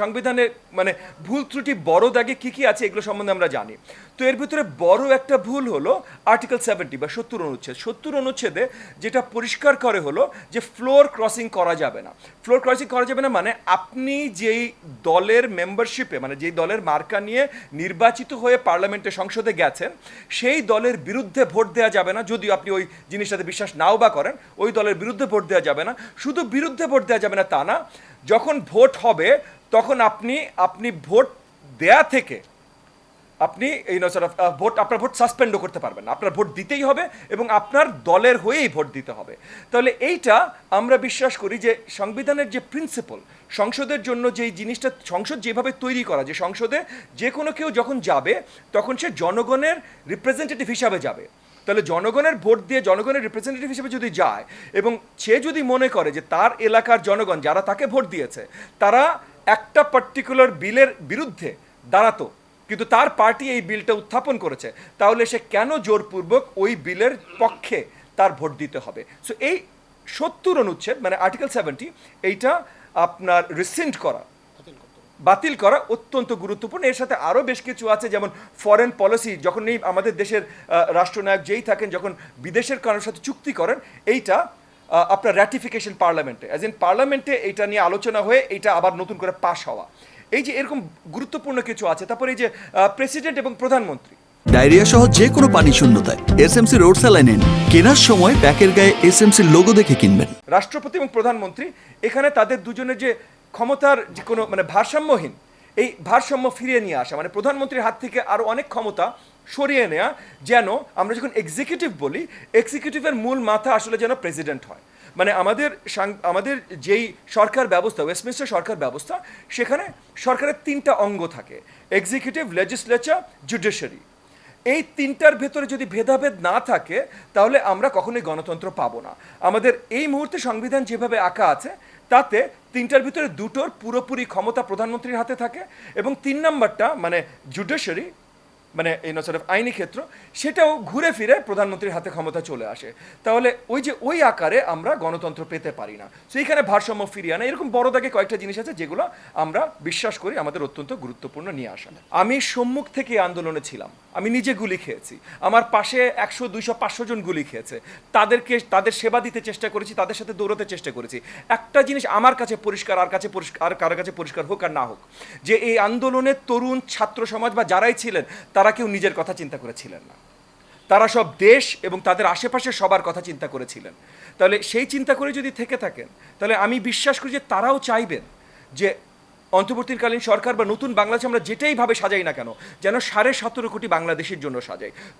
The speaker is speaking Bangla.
সংবিধানে মানে ভুল ত্রুটি, বড় দাগে কি কি আছে এগুলো সম্বন্ধে আমরা জানি। তো এর ভিতরে বড় একটা ভুল হলো আর্টিকেল সেভেন্টি বা সত্তর অনুচ্ছেদ। সত্তর অনুচ্ছেদে যেটা পরিষ্কার করে হলো যে ফ্লোর ক্রসিং করা যাবে না। ফ্লোর ক্রসিং করা যাবে না মানে আপনি যেই দলের মেম্বারশিপে মানে যেই দলের মার্কা নিয়ে নির্বাচিত হয়ে পার্লামেন্টে সংসদে গেছেন, সেই দলের বিরুদ্ধে ভোট দেওয়া যাবে না। যদিও আপনি ওই জিনিসটাতে বিশ্বাস নাও বা করেন, ওই দলের বিরুদ্ধে ভোট দেওয়া যাবে না। শুধু বিরুদ্ধে ভোট দেওয়া যাবে না তা না, যখন ভোট হবে তখন আপনি আপনি ভোট দেয়া থেকে আপনি এই নয় সরফ ভোট, আপনার ভোট সাসপেন্ডও করতে পারবেন না। আপনার ভোট দিতেই হবে এবং আপনার দলের হয়েই ভোট দিতে হবে। তাহলে এইটা আমরা বিশ্বাস করি যে সংবিধানের যে প্রিন্সিপাল সংসদের জন্য যেই জিনিসটা, সংসদ যেভাবে তৈরি করা, যে সংসদে যে কোনো কেউ যখন যাবে, তখন সে জনগণের রিপ্রেজেন্টেটিভ হিসাবে যাবে। তাহলে জনগণের ভোট দিয়ে জনগণের রিপ্রেজেন্টেটিভ হিসেবে যদি যায় এবং সে যদি মনে করে যে তার এলাকার জনগণ, যারা তাকে ভোট দিয়েছে, তারা একটা পার্টিকুলার বিলের বিরুদ্ধে দাঁড়াতো, কিন্তু তার পার্টি এই বিলটা উত্থাপন করেছে। তাহলে সে কেন জোরপূর্বক ওই বিলের পক্ষে তার ভোট দিতে হবে? সো এই সত্তর অনুচ্ছেদ মানে আর্টিকেল সেভেন্টি এইটা আপনার রিসেন্ট করা, বাতিল করা অত্যন্ত গুরুত্বপূর্ণ। এর সাথে আরও বেশ কিছু আছে, যেমন ফরেন পলিসি যখন এই আমাদের দেশের রাষ্ট্রনায়ক যেই থাকেন, যখন বিদেশের কারোর সাথে চুক্তি করেন, এইটা আপনার র্যাটিফিকেশন পার্লামেন্টে অ্যাজ ইন পার্লামেন্টে এইটা নিয়ে আলোচনা হয়ে এইটা আবার নতুন করে পাশ হওয়া। এই যে এরকম গুরুত্বপূর্ণ কিছু আছে তারপর এই যে প্রেসিডেন্ট এবং প্রধানমন্ত্রী। ডায়রিয়া সহ যে কোনো পানি শূন্যতায় এসএমসি রোড স্যালাইন কেনার সময় ব্যাকের গায়ে এস এসএমসি লোগো দেখে কিনবেন। রাষ্ট্রপতি এবং প্রধানমন্ত্রী এখানে তাদের দুজনের যে ক্ষমতার যে কোনো মানে ভারসাম্যহীন এই ভারসাম্য ফিরিয়ে নিয়ে আসা মানে প্রধানমন্ত্রীর হাত থেকে আরও অনেক ক্ষমতা সরিয়ে নেওয়া যেন আমরা যখন এক্সিকিউটিভ বলি এক্সিকিউটিভের মূল মাথা আসলে যেন প্রেসিডেন্ট হয়। মানে আমাদের আমাদের যেই সরকার ব্যবস্থা ওয়েস্টমিনিস্টার সরকার ব্যবস্থা, সেখানে সরকারের তিনটা অঙ্গ থাকে এক্সিকিউটিভ লেজিসলেচার জুডিশিয়ারি এই তিনটার ভেতরে যদি ভেদাভেদ না থাকে, তাহলে আমরা কখনোই গণতন্ত্র পাবো না। আমাদের এই মুহূর্তে সংবিধান যেভাবে আঁকা আছে, তাতে তিনটার ভিতরে দুটোর পুরোপুরি ক্ষমতা প্রধানমন্ত্রীর হাতে থাকে এবং তিন নাম্বারটা মানে জুডিশিয়ারি মানে এই সরফ আইনি ক্ষেত্র, সেটাও ঘুরে ফিরে প্রধানমন্ত্রীর হাতে ক্ষমতা চলে আসে। তাহলে ওই যে ওই আকারে আমরা গণতন্ত্র পেতে পারি না। সেইখানে ভারসাম্য ফিরিয়ে আনা, এরকম বড় দাগে কয়েকটা জিনিস আছে যেগুলো আমরা বিশ্বাস করি আমাদের অত্যন্ত গুরুত্বপূর্ণ নিয়ে আসা। আমি সম্মুখ থেকে আন্দোলনে ছিলাম। আমি নিজে গুলি খেয়েছি। আমার পাশে একশো, দুইশো, পাঁচশো জন গুলি খেয়েছে। তাদেরকে, তাদের সেবা দিতে চেষ্টা করেছি, তাদের সাথে দৌড়াতে চেষ্টা করেছি। একটা জিনিস আমার কাছে পরিষ্কার, আর কাছে পরিষ্কার, আর কারোর কাছে পরিষ্কার হোক আর না হোক, যে এই আন্দোলনে তরুণ ছাত্র সমাজ বা যারাই ছিলেন, তারা কেউ নিজের কথা চিন্তা করেছিলেন না। তারা সব দেশ এবং তাদের আশেপাশে সবার কথা চিন্তা করেছিলেন। তাহলে সেই চিন্তা করে যদি থেকে থাকেন, তাহলে আমি বিশ্বাস করি যে তারাও চাইবেন যে অন্তর্বর্তীকালীন সরকার বা নতুন বাংলাদেশ আমরা যেটাইভাবে সাজাই না কেন, যেন সাড়ে সতেরো কোটি বাংলাদেশের জন্য সাজাই।